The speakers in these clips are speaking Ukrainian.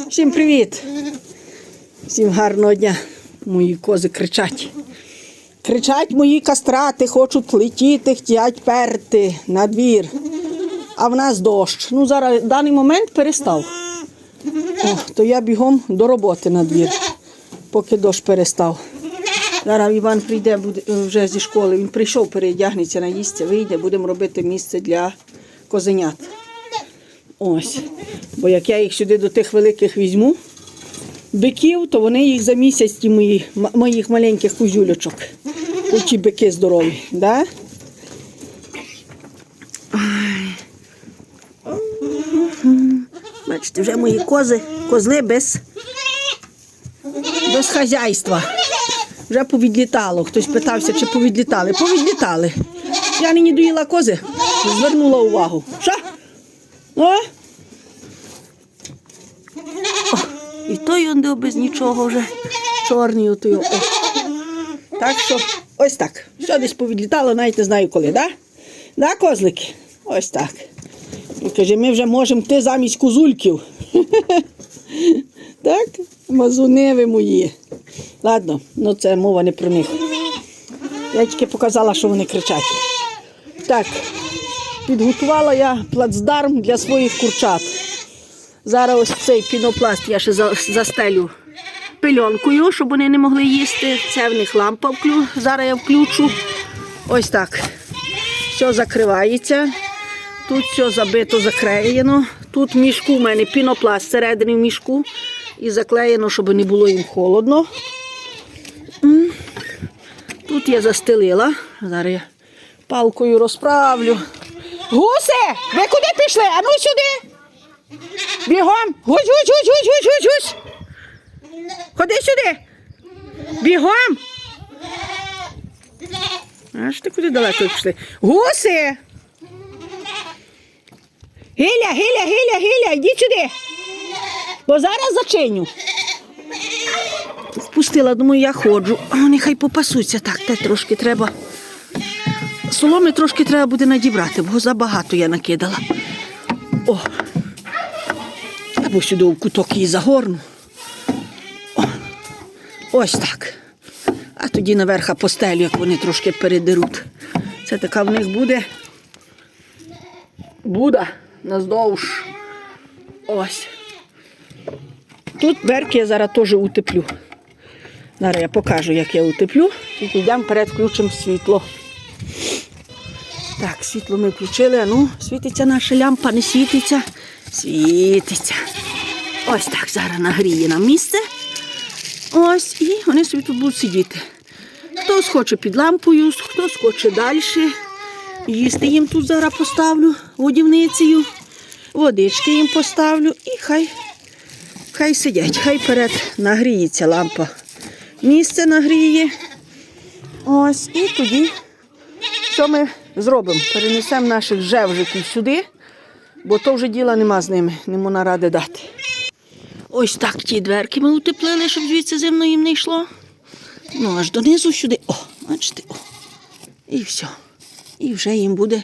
Всім привіт! Всім гарного дня. Мої кози кричать. Кричать мої кастрати, хочуть летіти, хотять перти на двір. А в нас дощ. Ну, зараз в даний момент перестав. О, то я бігом до роботи на двір, поки дощ перестав. Зараз Іван прийде буде, е, вже зі школи. Він прийшов, переодягнеться, наїсться, вийде, будемо робити місце для козенят. Ось. Бо як я їх сюди до тих великих візьму, биків, то вони їх за місяць, ті мої, моїх маленьких кузюлечок. Оті бики здорові. Да? Бачите, вже мої кози, козли без, без хазяйства. Вже повідлітало. Хтось питався, чи повідлітали. Повідлітали. Я нині доїла кози, звернула увагу. Що? О? І той он без нічого вже. Чорний отой. О. Так що ось так. Все десь повідлітало, навіть не знаю коли, да? Да, козлики? Ось так. І каже, ми вже можемо йти замість козульків. Так? Мазуни ви мої. Ладно, ну це мова не про них. Я тільки показала, що вони кричать. Так, підготувала я плацдарм для своїх курчат. Зараз ось цей пінопласт я ще застелю пильонкою, щоб вони не могли їсти. Це в них лампа вклю. Зараз я включу. Ось так. Все закривається. Тут все забито, заклеєно. Тут в мішку в мене пінопласт всередині в мішку. І заклеєно, щоб не було їм холодно. Тут я застелила. Зараз я палкою розправлю. Гуси! Ви куди пішли? А ну сюди! Бігом! Гусь, гусь, гусь, гусь, гусь, гусь, гусь! Ходи сюди! Бігом! Аж ти куди далеко пішли? Гуси! Гиля, Гиля, Гиля, Гиля, йдіть сюди! Бо зараз зачиню. Впустила, думаю, я ходжу. А вони хай попасуться. Так, те трошки треба. Соломи трошки треба буде надібрати, бо забагато я накидала. О! Або сюди в куток її загорну. О, ось так. А тоді наверха постелю, як вони трошки передеруть. Це така в них буде. Буда наздовж. Ось. Тут верх я зараз теж утеплю. Зараз я покажу, як я утеплю. Тільки йдемо вперед, включимо світло. Світло ми включили. А ну, світиться наша лямпа, не світиться. Світиться. Ось так зараз нагріє нам місце. Ось, і вони собі тут будуть сидіти. Хтось хоче під лампою, хтось хоче далі. Їсти їм тут зараз поставлю водівницею. Водички їм поставлю і хай, хай сидять, хай перед нагріється лампа. Місце нагріє. Ось, і тоді що ми зробимо? Перенесемо наших жевжиків сюди, бо то вже діла нема з ними, не можна ради дати. Ось так ті дверки ми утеплили, щоб звідси зимно їм не йшло. Ну, аж донизу сюди. О, бачите, о. І все. І вже їм буде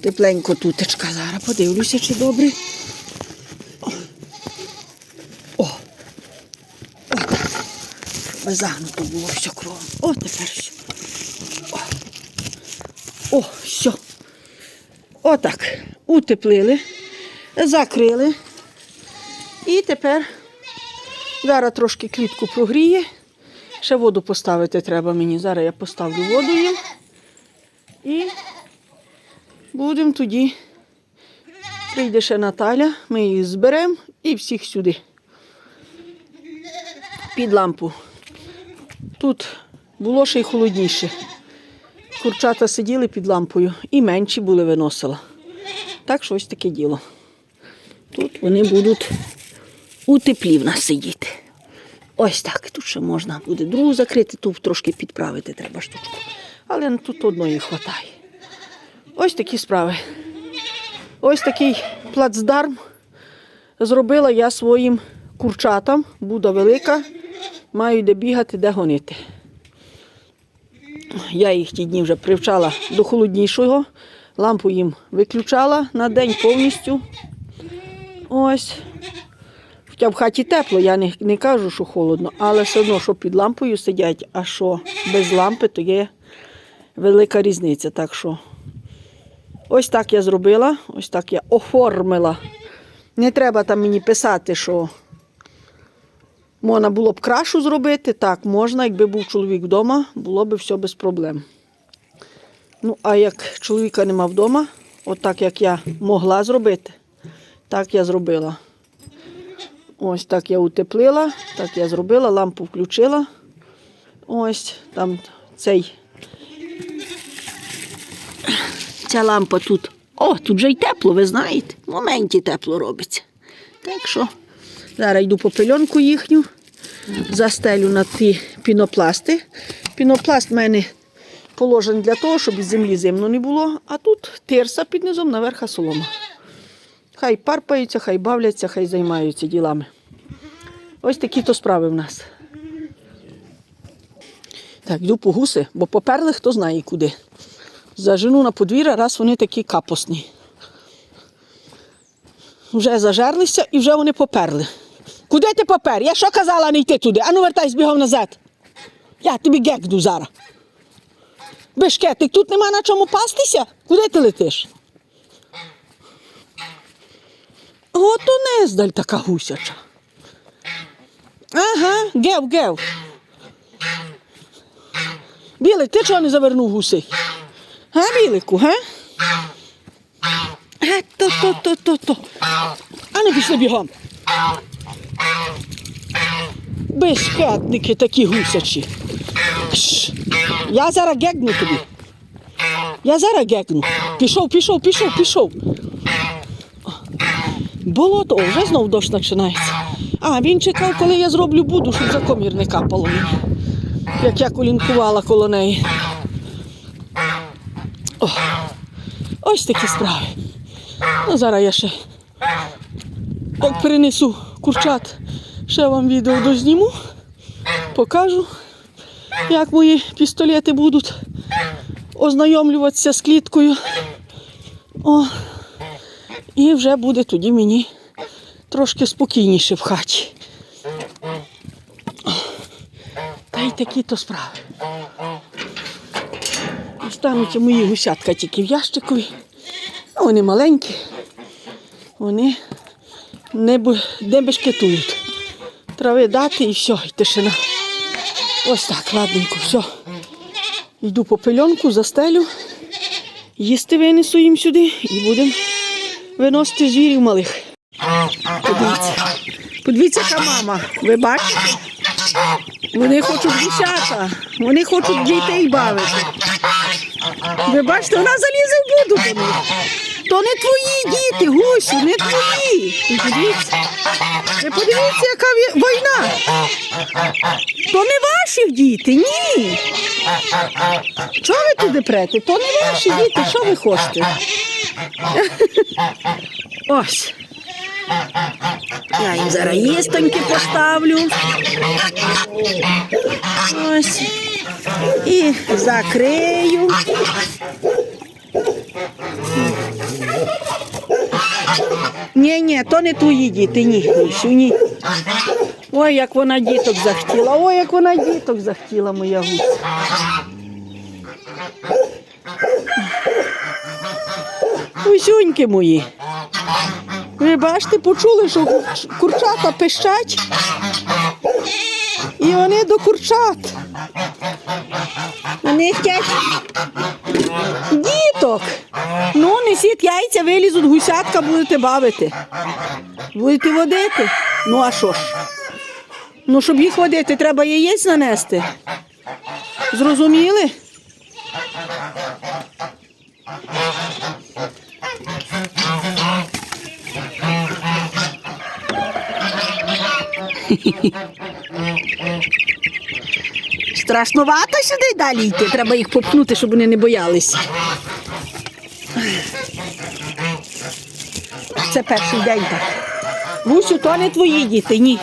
тепленько тутечка. Зараз подивлюся, чи добре. О. О. О. Загнуто було все кругом. О, тепер все. О, все. Отак. Утеплили, закрили. І тепер зараз трошки клітку прогріє. Ще воду поставити треба мені. Зараз я поставлю воду їм. І будемо тоді. Прийде ще Наталя, ми їх зберемо і всіх сюди. Під лампу. Тут було ще й холодніше. Курчата сиділи під лампою і менші були виносила. Так що ось таке діло. Тут вони будуть у теплі в нас сидіти. Ось так. Тут ще можна буде другу закрити, тут трошки підправити треба штучку. Але тут одної вистачає. Ось такі справи. Ось такий плацдарм зробила я своїм курчатам. Буда велика. Маю де бігати, де гонити. Я їх ті дні вже привчала до холоднішого. Лампу їм виключала на день повністю. Ось. Хоча в хаті тепло, я не, не кажу, що холодно, але все одно, що під лампою сидять, а що без лампи, то є велика різниця. Так що ось так я зробила, ось так я оформила. Не треба там мені писати, що можна було б крашу зробити. Так, можна, якби був чоловік вдома, було б все без проблем. Ну, а як чоловіка нема вдома, от як я могла зробити, так я зробила. Ось так я утеплила, так я зробила, лампу включила. Ось там цей. Ця лампа тут. О, тут вже й тепло, ви знаєте. В моменті тепло робиться. Так що зараз йду по пильонку їхню, застелю на ті пінопласти. Пінопласт в мене положений для того, щоб із землі зимно не було, а тут тирса під низом, наверха солома. Хай парпаються, хай бавляться, хай займаються ділами. Ось такі то справи в нас. Так, йду по гуси, бо поперли хто знає куди. Зажену на подвір'я, раз вони такі капосні. Вже зажерлися і вже вони поперли. Куди ти попер? Я що казала не йти туди? Ану вертай бігом назад. Я тобі гекну зараз. Бешкетик, тут нема на чому пастися? Куди ти летиш? Ото нездаль така гусяча. Ага, гев, гев. Білий, ти чого не завернув гусей? Га, білику, га? Е, то, то, то, то, то. А не пішли бігом. Безхатники такі гусячі. Кш. Я зараз гегну тобі. Я зараз гегну. Пішов, пішов, пішов, пішов. Болото, о, вже знов дощ починається. А, він чекав, коли я зроблю буду, щоб за комір не капало мені. Як я колінкувала коло неї. О, ось такі справи. Ну, зараз я ще як перенесу курчат, ще вам відео дозніму, покажу, як мої пістолети будуть ознайомлюватися з кліткою. О, і вже буде тоді мені трошки спокійніше в хаті. Та й такі то справи. Остануться мої гусятка тільки в ящикові. Вони маленькі, вони не, не бешкетують. Трави дати і все, і тишина. Ось так, ладненько, все. Йду по пильонку, застелю, їсти винесу їм сюди і будемо виносити звірів малих. Подивіться. Подивіться, яка мама. Ви бачите? Вони хочуть гусята, вони хочуть дітей бавити. Ви бачите, вона залізе в буду. То не твої діти, гусю, не твої. Ви подивіться, ви подивіться, яка війна. То не ваші діти, ні. Чого ви туди прете? То не ваші діти, що ви хочете? Ось. Я їм зараз їстоньки поставлю. Ось. І закрию. Ні, ні, то не твої діти, ні, Гусю, ні. Ой, як вона діток захотіла, ой, як вона діток захотіла, моя гуся. Гусюньки мої. Ви бачите, почули, що курчата пищать. І вони до курчат. Вони хочуть діток. Ну, несіть яйця, вилізуть гусятка, будете бавити. Будете водити. Ну, а що ж? Ну, щоб їх водити, треба яєць нанести. Зрозуміли? Страшнувато сюди далі йти. Треба їх попнути, щоб вони не боялися. Це перший день так. Гусю, то не твої діти, ні.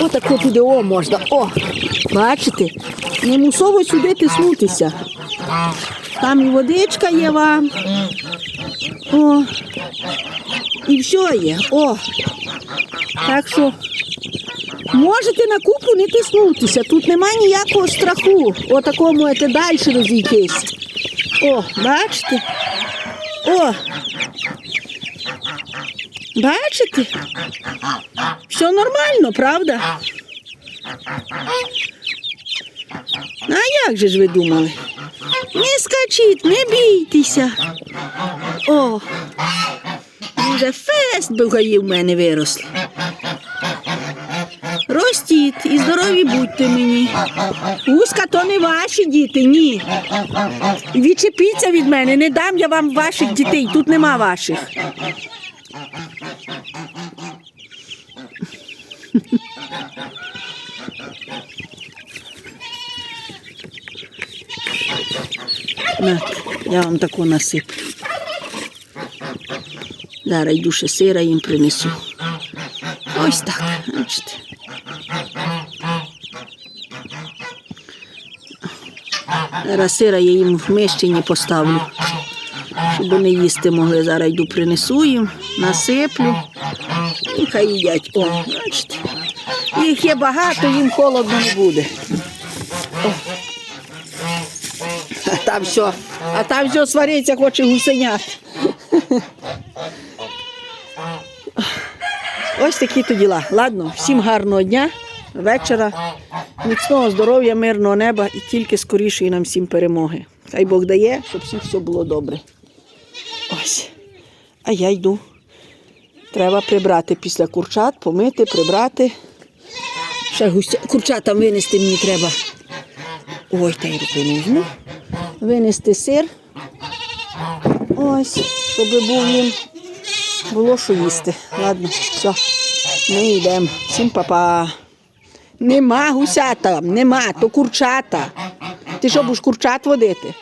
Отако туди о можна. О, бачите? Не мусово сюди тиснутися. Там і водичка є вам, О. І все є. О. Так що можете на купу не тиснутися. Тут нема ніякого страху. Отако можете далі розійтись. О, бачите? О. Бачите? Все нормально, правда? А як же ж ви думали? Не скачіть, не бійтеся. О, вже фест бугаї в мене виросли. Ростіть і здорові будьте мені. Гуска то не ваші діти, ні. Відчепіться від мене, не дам я вам ваших дітей, тут нема ваших. На, я вам таку насиплю. Зараз йду ще сира їм принесу. Ось так, бачите. Зараз сира я їм в мищині поставлю, щоб вони їсти могли. Зараз йду принесу їм, насиплю і хай їдять. О, бачите. Їх є багато, їм холодно не буде. О. А там все, а там все свариться, хоче гусенят. Ось такі то діла. Ладно, всім гарного дня, вечора, міцного здоров'я, мирного неба і тільки скорішої нам всім перемоги. Хай Бог дає, щоб всім все було добре. Ось. А я йду. Треба прибрати після курчат, помити, прибрати. Ще густя... курчатам винести мені треба. Ой, та й руки. Винести сир. Ось, щоб був їм було що їсти. Ладно, все, ми йдемо. Всім папа. Нема гусята, нема, то курчата. Ти що будеш курчат водити?